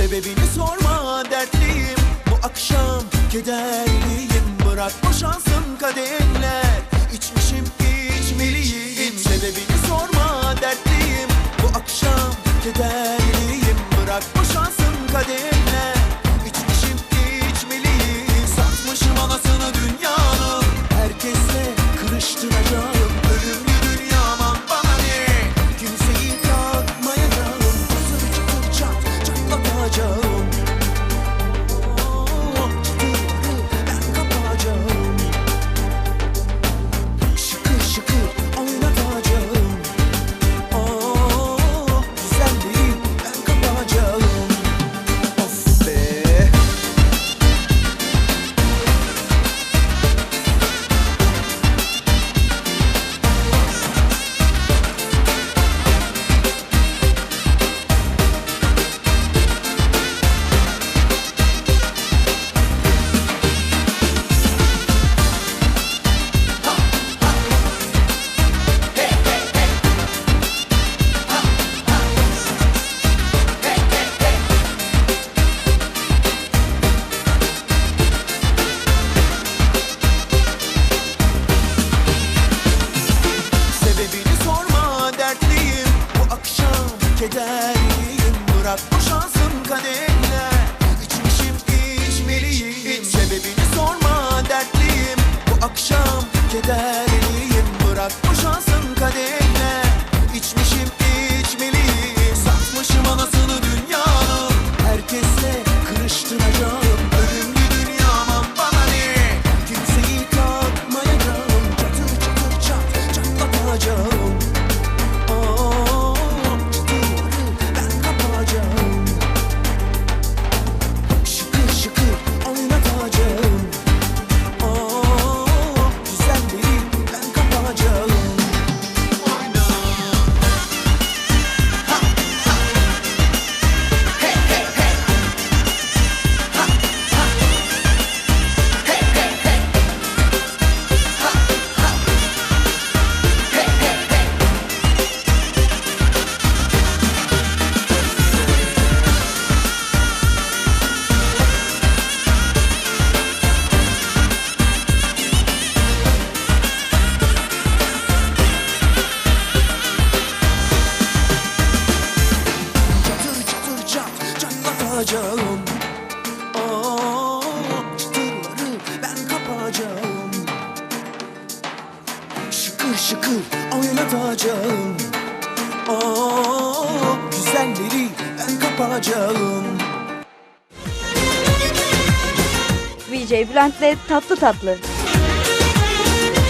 Sebebini sorma dertliyim. Bu akşam kederliyim. Bırak boşansın kaderler. İçmişim içmeliyim. Sebebini sorma dertliyim. Bu akşam kederliyim. Bırak boşansın kaderler. İçmişim içmeliyim. Satmışım anasını dünyanın. Herkesle kırıştıracağım. Ölümlü akşam kederliyim Bırak boşansın kaderler İçmişim içmeliyim. Sebebini sorma dertliyim. Bu akşam kederliyim çatlatacağım Oh, çıtırları ben kapacağım. Şıkır şıkır oynatacağım Oh, güzelleri ben kapacağım. VJ Bülent'le Tatlı Tatlı.